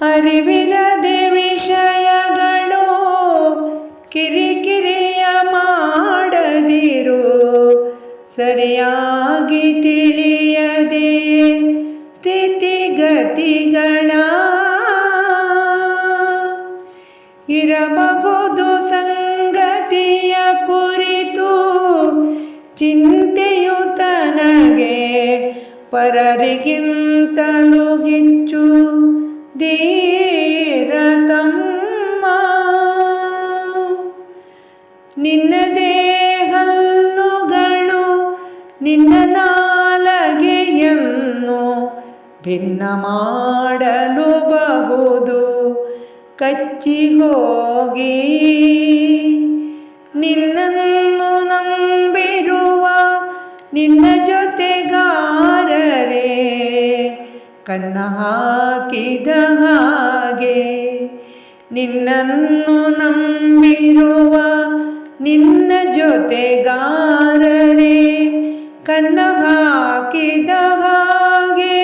ಅರಿವಿರದೆ ವಿಷಯಗಳು ಕಿರಿಕಿರಿಯ ಮಾಡದಿರು. ಸರಿಯಾಗಿ ತಿಳಿಯದೆ ಸ್ಥಿತಿಗತಿಗಳ ಇರಬಹುದು ಸಂಗತಿಯ ಕುರಿತು ಚಿಂತೆಯು ತನಗೆ ಪರರಿಗಿಂತಲೂ ಹೆಚ್ಚು. ಧೀರತಮ್ಮ ನಿನ್ನದೇ ಹಲ್ಲುಗಳು ನಿನ್ನ ನಾಲಗೆಯನ್ನು ಭಿನ್ನ ಮಾಡಲು ಬಹುದು. ಕಚ್ಚಿ ಹೋಗಿ ನಿನ್ನನ್ನು ನಂಬಿರುವ ನಿನ್ನ ಜೊತೆಗಾರರೇ ಕನ್ನ ಹಾಕಿದ ಹಾಗೆ ನಿನ್ನನ್ನು ನಂಬಿರುವ ನಿನ್ನ ಜೊತೆಗಾರರೇ ಕನ್ನ ಹಾಕಿದ ಹಾಗೆ